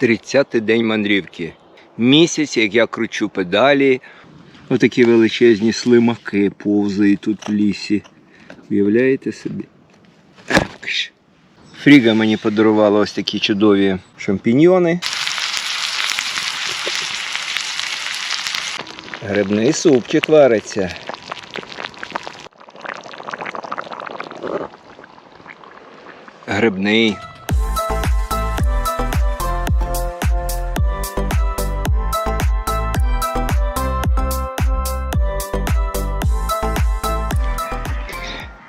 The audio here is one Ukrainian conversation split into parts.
30-й день мандрівки. Місяць, як я кручу педалі. Отакі величезні слимаки повзають тут в лісі. Уявляєте собі? Фріга мені подарувала ось такі чудові шампіньйони. Грибний супчик вариться. Грибний.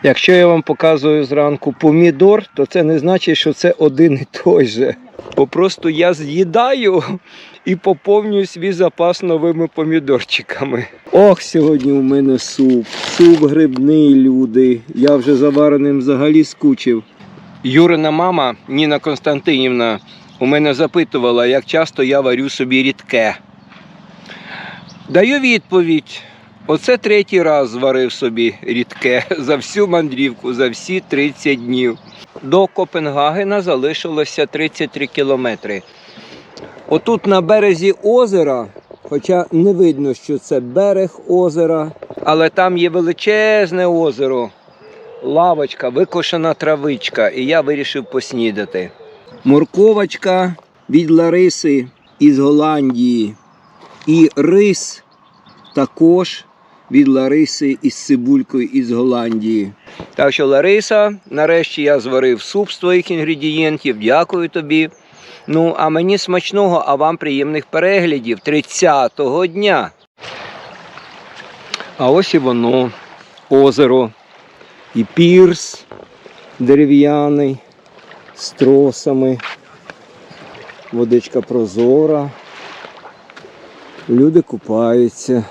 Якщо я вам показую зранку помідор, то це не значить, що це один і той же. Бо просто я з'їдаю і поповнюю свій запас новими помідорчиками. Ох, сьогодні у мене суп. Суп грибний, люди. Я вже завареним взагалі скучив. Юрина мама Ніна Константинівна у мене запитувала, як часто я варю собі рідке. Даю відповідь. Оце третій раз зварив собі рідке за всю мандрівку, за всі 30 днів. До Копенгагена залишилося 33 кілометри. Отут на березі озера, хоча не видно, що це берег озера, але там є величезне озеро, лавочка, викошена травичка, і я вирішив поснідати. Морковочка від Лариси із Голландії. І рис також від Лариси із цибулькою із Голландії. Так що, Лариса, нарешті я зварив суп з твоїх інгредієнтів. Дякую тобі. Ну, а мені смачного, а вам приємних переглядів 30-го дня. А ось і воно, озеро. І пірс дерев'яний з тросами. Водичка прозора. Люди купаються.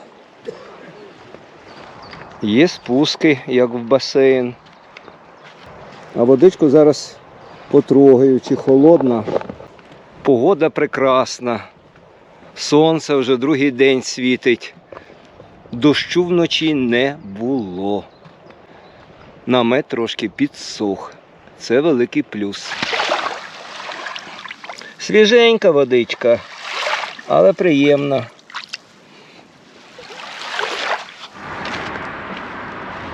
Є спуски, як в басейн. А водичку зараз потрогаю, чи холодна. Погода прекрасна. Сонце вже другий день світить. Дощу вночі не було. Намет трошки підсох. Це великий плюс. Свіженька водичка, але приємна.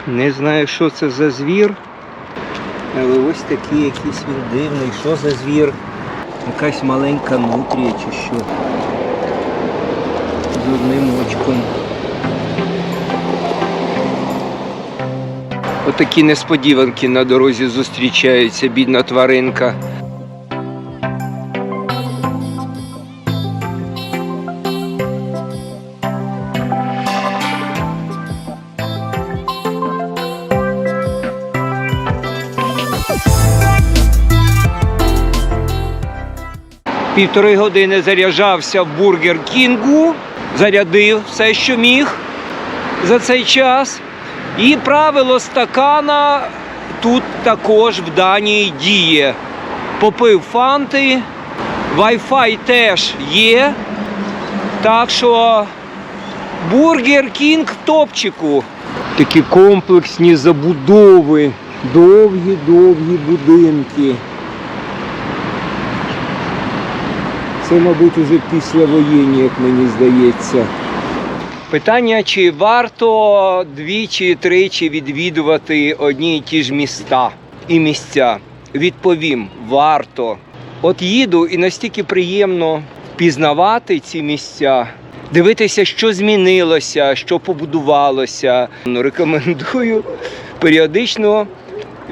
Не знаю, що це за звір. Але ось такий якийсь він дивний. Що за звір? Якась маленька нутрія чи що. З одним очком. Отакі несподіванки на дорозі зустрічаються, бідна тваринка. Півтори години заряджався в бургер Кінгу, зарядив все, що міг за цей час. І правило стакана тут також в Данії діє. Попив фанти, Wi-Fi теж є. Так що бургер Кінг в топчику. Такі комплексні забудови, довгі-довгі будинки. Це, мабуть, уже післявоєнні, як мені здається. Питання, чи варто двічі-тричі відвідувати одні і ті ж міста і місця? Відповім, варто. От їду і настільки приємно пізнавати ці місця, дивитися, що змінилося, що побудувалося. Ну, Рекомендую періодично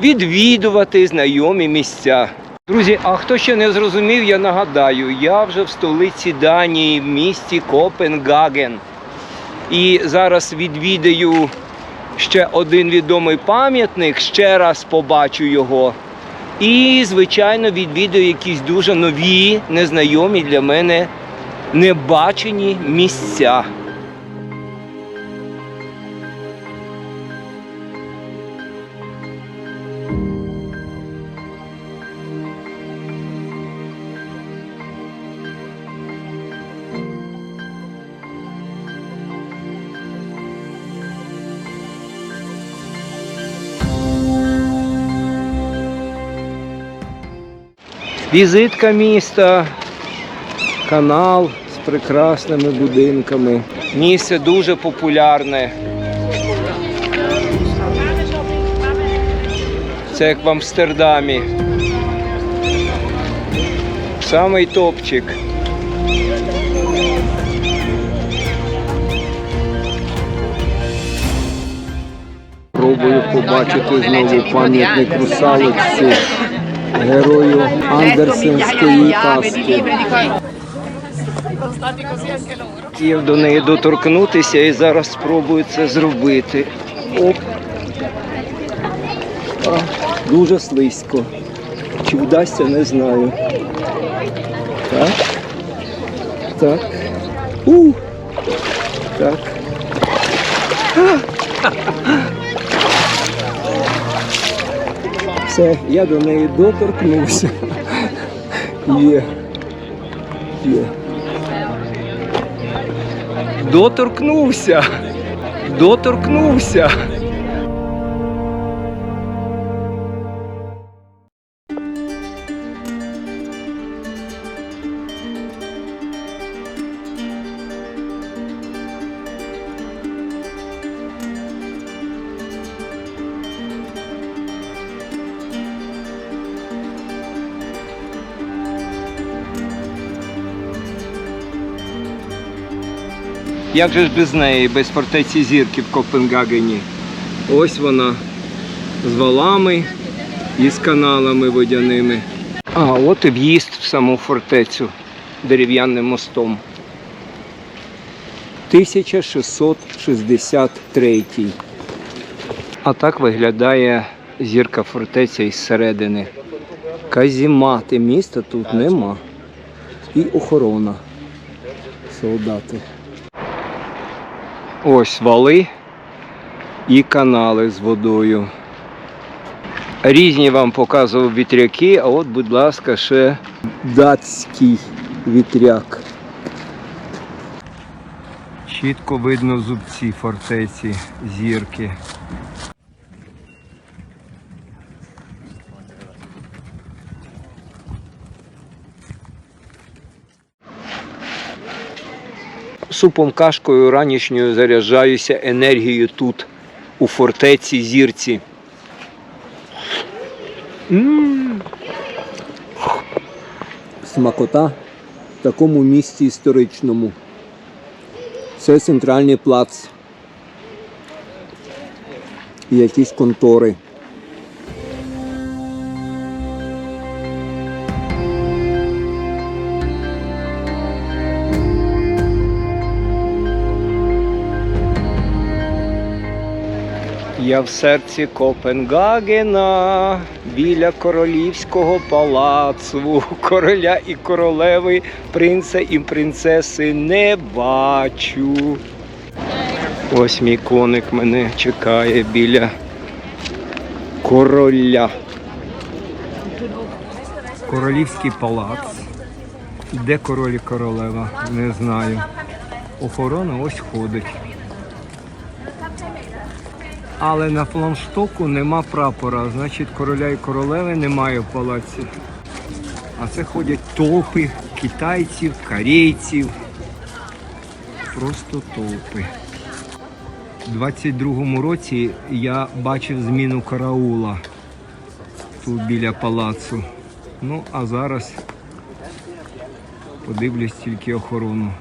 відвідувати знайомі місця. Друзі, а хто ще не зрозумів, я нагадаю, я вже в столиці Данії, в місті Копенгаген. І зараз відвідаю ще один відомий пам'ятник, ще раз побачу його. І, звичайно, відвідаю якісь дуже нові, незнайомі для мене небачені місця. Візитка міста. канал з прекрасними будинками. Місце дуже популярне. Це як в Амстердамі. Самий топчик. Пробую побачити знову пам'ятник русалочці, герою Андерсенської казки. Хотів до неї доторкнутися і зараз спробую це зробити. Оп. А, дуже слизько. Чи вдасться, не знаю. Так. Так. У. Так. Все, я до неї доторкнувся. Є. Є. Доторкнувся. Доторкнувся. Як же ж без неї, без фортеці зірки в Копенгагені? Ось вона з валами і з каналами водяними. А от і в'їзд в саму фортецю дерев'яним мостом. 1663. А так виглядає зірка фортеця із середини. Казімати міста тут нема. І охорона. Солдати. Ось вали і канали з водою. Різні вам показував вітряки, а от, будь ласка, ще датський вітряк. Чітко видно зубці фортеці, зірки. Супом кашкою ранішньою заряджаюся енергією тут, у фортеці зірці. Смакота в такому місці історичному. Це центральний плац. І якісь контори. Я в серці Копенгагена біля королівського палацу. Короля і королеви, принца і принцеси не бачу. Ось мій коник мене чекає біля короля. Королівський палац. Де король і королева? Не знаю. Охорона ось ходить. Але на флагштоку нема прапора, значить короля і королеви немає в палаці. А це ходять толпи китайців, корейців. Просто толпи. У 22-му році я бачив зміну караула тут біля палацу. Ну, а зараз подивлюсь тільки охорону.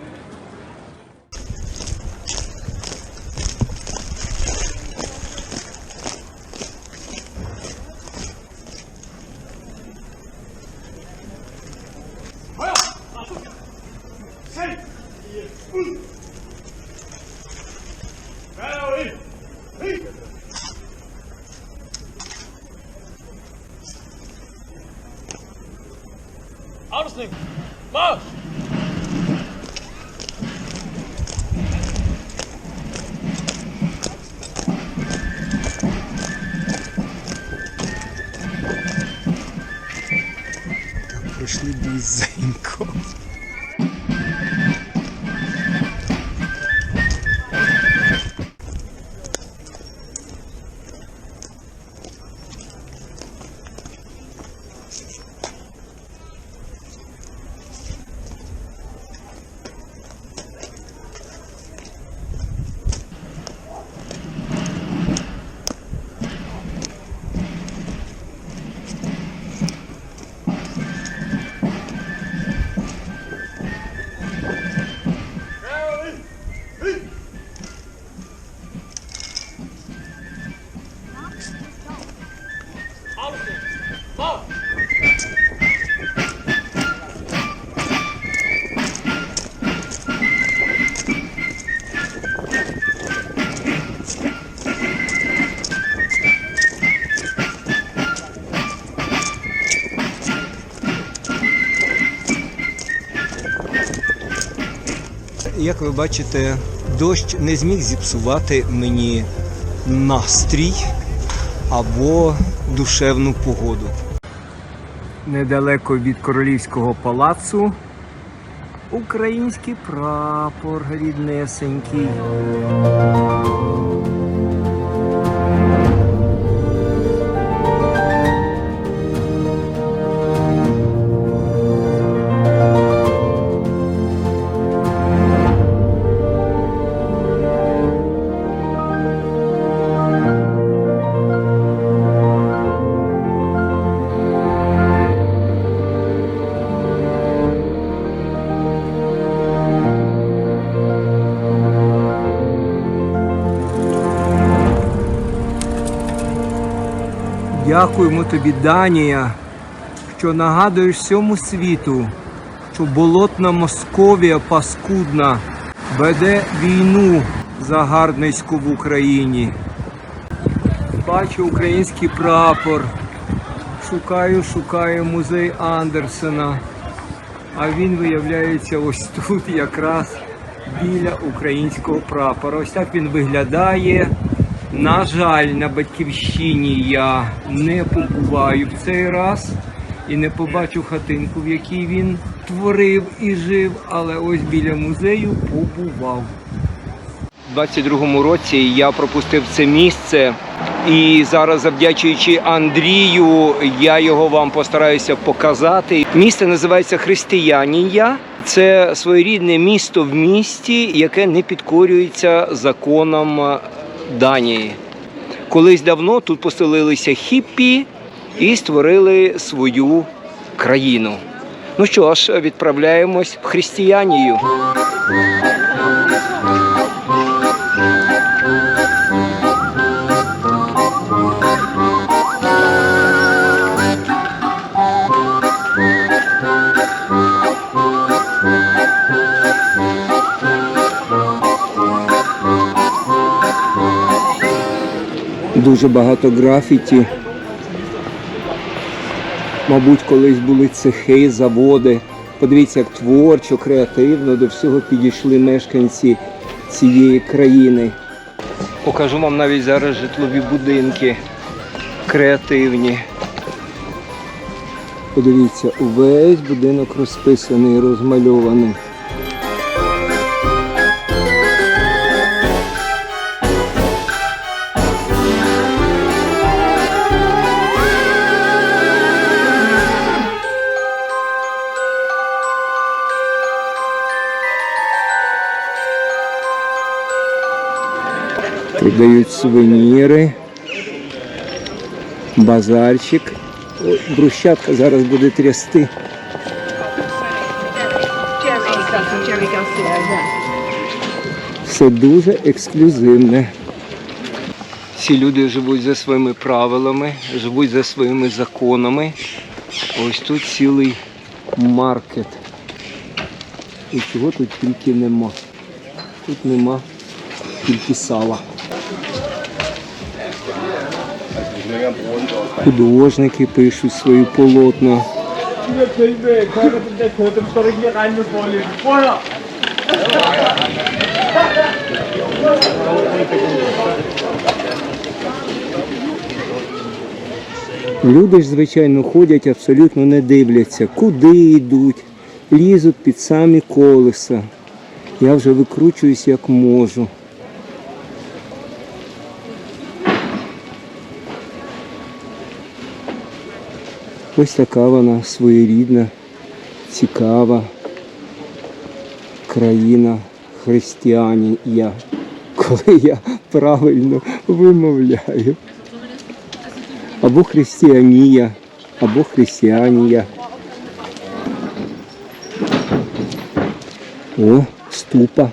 hmm Як ви бачите, дощ не зміг зіпсувати мені настрій або душевну погоду. Недалеко від королівського палацу український прапор ріднесенький. Дякуємо тобі, Данія, що нагадуєш всьому світу, що болотна Московія паскудна веде війну загарбницьку в Україні. Бачу український прапор. Шукаю, шукаю музей Андерсена. А він виявляється ось тут якраз біля українського прапора. Ось так він виглядає. На жаль, на батьківщині я не побуваю в цей раз і не побачу хатинку, в якій він творив і жив, але ось біля музею побував. У 22-му році я пропустив це місце. І зараз, завдячуючи Андрію, я його вам постараюся показати. Місце називається Християнія. Це своєрідне місто в місті, яке не підкорюється законам Данії. Колись давно тут поселилися хіппі і створили свою країну. Ну що ж, відправляємось в християнію. Дуже багато графіті. Мабуть, колись були цехи, заводи. Подивіться, як творчо, креативно до всього підійшли мешканці цієї країни. Покажу вам навіть зараз житлові будинки креативні. Подивіться, увесь будинок розписаний, розмальований. Продають сувеніри, базарчик. Ой, Брусчатка зараз буде трясти. Все дуже ексклюзивне. Ці люди живуть за своїми правилами, живуть за своїми законами. Ось тут цілий маркет. І чого тут тільки нема. Тут нема тільки сала. Художники пишуть свої полотна. Люди ж, звичайно, ходять, абсолютно не дивляться, куди йдуть, лізуть під самі колеса. Я вже викручуюсь як можу. Ось така вона своєрідна, цікава країна християнія, коли я правильно вимовляю. Або християнія, або християнія. О, ступа.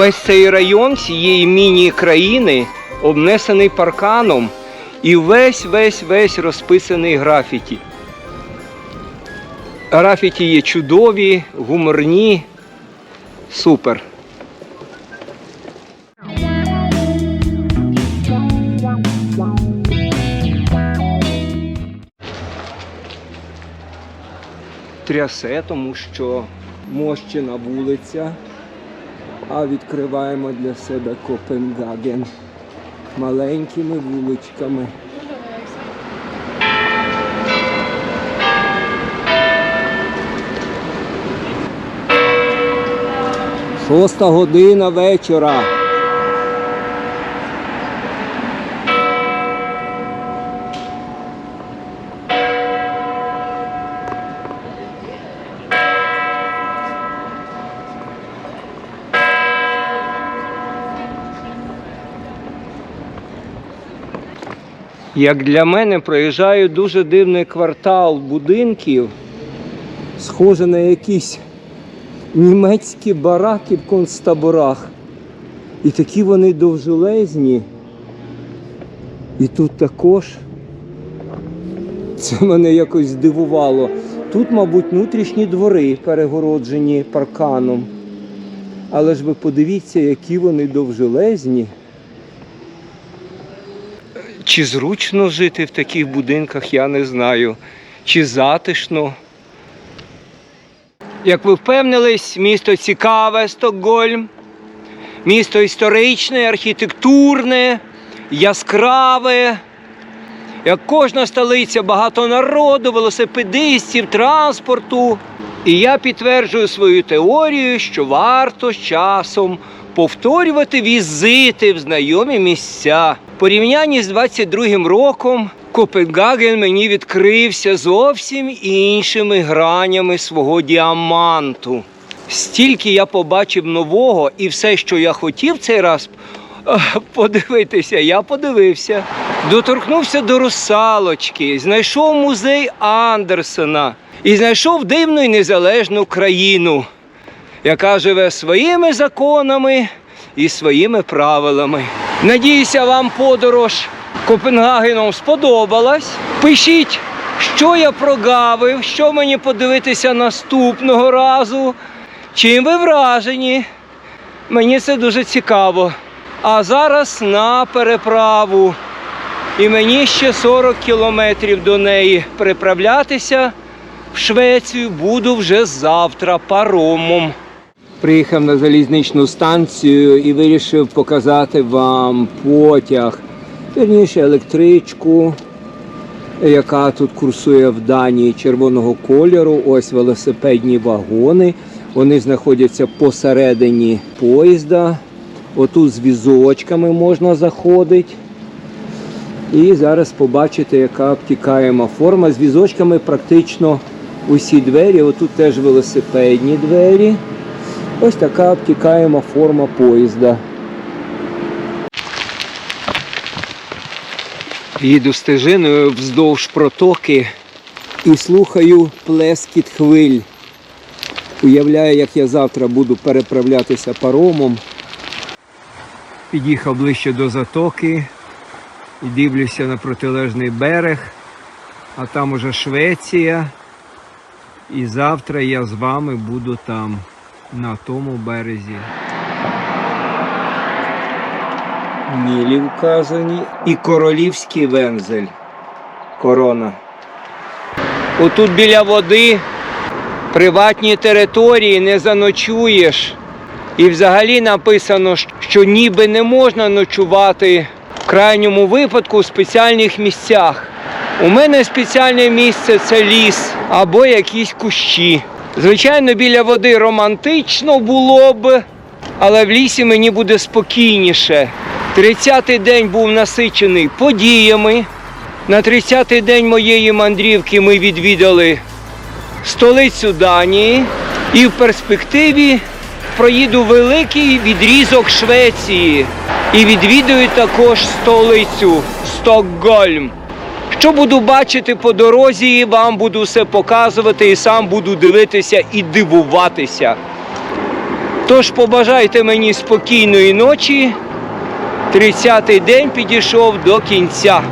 Весь цей район цієї міні-країни обнесений парканом і весь весь весь розписаний графіті. Графіті є чудові, гуморні. Супер. Трясе, тому що мощена вулиця, а відкриваємо для себе Копенгаген маленькими вуличками. Шоста година вечора. Як для мене проїжджаю дуже дивний квартал будинків, схоже на якісь німецькі бараки в концтаборах. І такі вони довжелезні. І тут також це мене якось здивувало. Тут, мабуть, внутрішні двори перегороджені парканом. Але ж ви подивіться, які вони довжелезні. Чи зручно жити в таких будинках, я не знаю. Чи затишно. Як ви впевнились, місто цікаве Стокгольм. Місто історичне, архітектурне, яскраве. Як кожна столиця, багато народу, велосипедистів, транспорту. І я підтверджую свою теорію, що варто з часом повторювати візити в знайомі місця. Порівнянні з 22-м роком Копенгаген мені відкрився зовсім іншими гранями свого діаманту. Стільки я побачив нового, і все, що я хотів цей раз подивитися, я подивився. Доторкнувся до русалочки, знайшов музей Андерсена і знайшов дивну і незалежну країну, яка живе своїми законами і своїми правилами. Надіюся, вам подорож Копенгагеном сподобалась. Пишіть, що я прогавив, що мені подивитися наступного разу. Чим ви вражені? Мені це дуже цікаво. А зараз на переправу. І мені ще 40 кілометрів до неї переправлятися в Швецію буду вже завтра паромом. Приїхав на залізничну станцію і вирішив показати вам потяг, вірніше електричку, яка тут курсує в Данії червоного кольору. Ось велосипедні вагони. Вони знаходяться посередині поїзда. Отут з візочками можна заходити. І зараз побачите, яка обтікаєма форма. З візочками практично усі двері. Отут теж велосипедні двері. Ось така обтікаєма форма поїзда. Їду стежиною вздовж протоки і слухаю плескіт хвиль. Уявляю, як я завтра буду переправлятися паромом. Під'їхав ближче до затоки і дивлюся на протилежний берег, а там уже Швеція. І завтра я з вами буду там, на тому березі. Мілі вказані і королівський вензель. Корона. Отут біля води приватні території не заночуєш. І взагалі написано, що ніби не можна ночувати в крайньому випадку в спеціальних місцях. У мене спеціальне місце це ліс або якісь кущі. Звичайно, біля води романтично було б, але в лісі мені буде спокійніше. 30-й день був насичений подіями. На 30-й день моєї мандрівки ми відвідали столицю Данії і в перспективі проїду великий відрізок Швеції і відвідую також столицю Стокгольм. Що буду бачити по дорозі, вам буду все показувати і сам буду дивитися і дивуватися. Тож побажайте мені спокійної ночі. 30-й день підійшов до кінця.